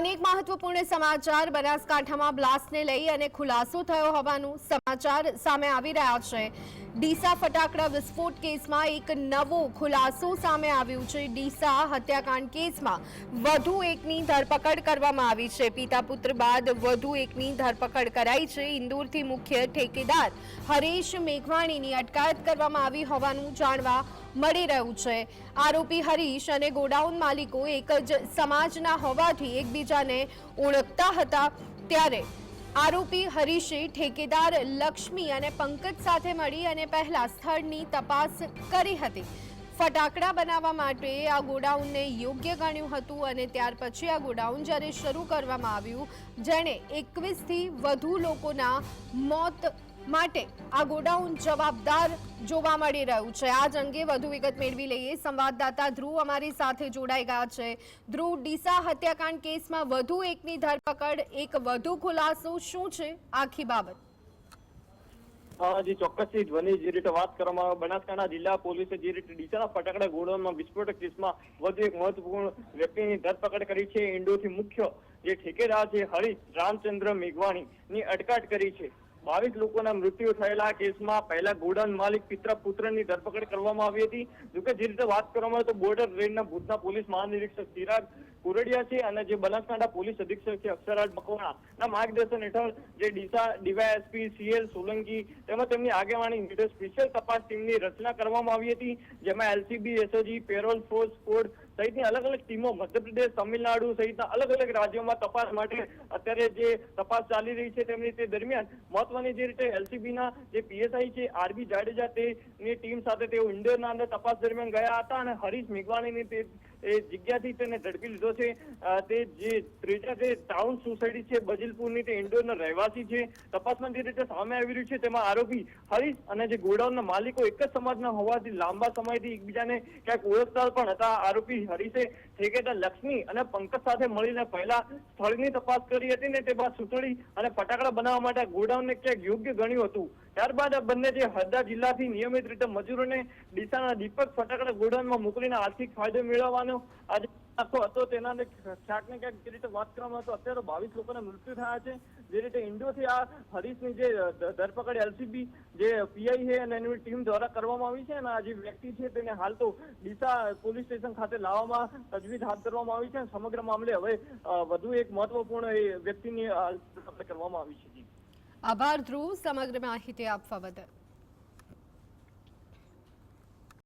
અનેક મહત્વપૂર્ણ સમાચાર બનાસકાંઠામાં બ્લાસ્ટને લઈ અને ખુલાસો થયો હોવાનું સમાચાર સામે આવી રહ્યા છે. ડીસા ફટાકડા વિસ્ફોટ કેસમાં એક નવો ખુલાસો સામે આવ્યું છે. ડીસા હત્યાકાંડ કેસમાં વધુ એકની ધરપકડ કરવામાં આવી છે. પિતા પુત્ર બાદ વધુ એકની ધરપકડ કરાઈ છે. ઇન્દોરથી મુખ્ય ઠેકેદાર હરેશ મેઘવાણીની અટકાયત કરવામાં આવી હોવાનું જાણવા મળી રહ્યું છે. આરોપી હરીશ અને ગોડાઉન માલિકો એક જ સમાજના હોવાથી એકબીજાને ઓળખતા હતા ત્યારે આરોપી હરીશે ઠેકેદાર લક્ષ્મી અને પંકજ સાથે મળી અને પહેલા સ્થળની તપાસ કરી હતી. ફટાકડા બનાવવા માટે આ ગોડાઉનને યોગ્ય ગણ્યું હતું અને ત્યાર પછી આ ગોડાઉન જ્યારે શરૂ કરવામાં આવ્યું, જેણે એકવીસથી વધુ લોકોના મોત માટે આ ગોડાઉન જવાબદાર જોવા મળી રહ્યું છે. આજ અંગે વધુ વિગત મેળવી લઈએ. સંવાદદાતા ધ્રુવ અમારી સાથે જોડાઈ ગયા છે. ધ્રુવ, ડીસા હત્યાકાંડ કેસમાં વધુ એકની ધરપકડ, એક વધુ ખુલાસો શું છે? આખી બાબત. જી, ચોક્કસથી ધ્વનિ જે રીતે વાત કરવામાં આવે, બનાસકાંઠા જિલ્લા પોલીસે જે રીતે ડીસાના ફટાકડા ગોડાઉનમાં વિસ્ફોટક કેસમાં વધુ એક મહત્વપૂર્ણ વ્યક્તિની ધરપકડ કરી છે. ઇન્ડોથી મુખ્ય જે ઠેકેદાર છે, હરીશ રામચંદ્ર મેઘવાણી ની અટકાયત કરી છે. બાવીસ લોકોના મૃત્યુ થયેલા કેસમાં પહેલા ગોડાઉન માલિક પિત્ર પુત્રની ધરપકડ કરવામાં આવી હતી. જોકે જે રીતે વાત કરવામાં આવે તો બોર્ડર રેન્જના ભૂતના પોલીસ મહાનિરીક્ષક ચિરાગ કુરડિયા છે અને જે બનાસકાંઠા પોલીસ અધિક્ષક છે અક્ષરાજ મકવાણા. ના માર્ગદર્શન હેઠળ જે ડીસા, ડીવાયએસપી, સીએલ, સોલંકી તેમજ તેમની આગેવાની સ્પેશિયલ તપાસ ટીમની રચના કરવામાં આવી હતી. જેમાં LCB, SOG, parole force, code સહિતની અલગ અલગ ટીમો મધ્યપ્રદેશ, તમિલનાડુ સહિતના અલગ અલગ રાજ્યોમાં તપાસ માટે અત્યારે જે તપાસ ચાલી રહી છે તેમની તે દરમિયાન મહત્વની જે રીતે એલસીબી ના જે પીએસઆઈ છે, આરબી જાડેજા તેની ટીમ સાથે તેઓ ઇન્ડોરના અંદર તપાસ દરમિયાન ગયા હતા અને હરીશ મેઘવાણીની તે એ જગ્યાથી તેને ઝડપી લીધો છે. તે જે ત્રીજા જે ટાઉન સોસાયટી છે, બજીલપુરની તે ઇન્ડોરના રહેવાસી છે. તપાસમાં જે રીતે સામે આવી રહ્યું છે તેમાં આરોપી હરીશ અને જે ગોડાઉનના માલિકો એક જ સમાજના હોવાથી લાંબા સમયથી એકબીજાને ક્યાંક ઓળખતા પણ હતા. આરોપી હરીશે ઠેકેદાર લક્ષ્મી અને પંકજ સાથે મળીને પહેલા સ્થળની તપાસ કરી હતી ને તે બાદ સુતળી અને ફટાકડા બનાવવા માટે ગોડાઉનને ક્યાંક યોગ્ય ગણ્યું હતું. ત્યારબાદ આ બંને જે હરદા જિલ્લાથી નિયમિત રીતે મજૂરોને ડીસાના દીપક ફટાકડા ગોડાઉનમાં મોકલીને આર્થિક ફાયદો મેળવવાનો આજે આખો તેના ક્યાંક ક્યાંક જે રીતે વાત કરવામાં તો અત્યારે બાવીસ લોકોના મૃત્યુ થયા છે. જે રીતે ઇન્ડોથી આ હરીશની જે ધરપકડ એલસીબી જે પીઆઈ છે અને એની ટીમ દ્વારા કરવામાં આવી છે અને આ જે વ્યક્તિ છે તેને હાલ તો ડીસા પોલીસ સ્ટેશન ખાતે લાવવામાં તજવીજ હાથ ધરવામાં આવી છે અને સમગ્ર મામલે હવે વધુ એક મહત્વપૂર્ણ એ વ્યક્તિની કરવામાં આવી છે. આભાર ધ્રુવ, સમગ્ર માહિતી આપવા બદલ.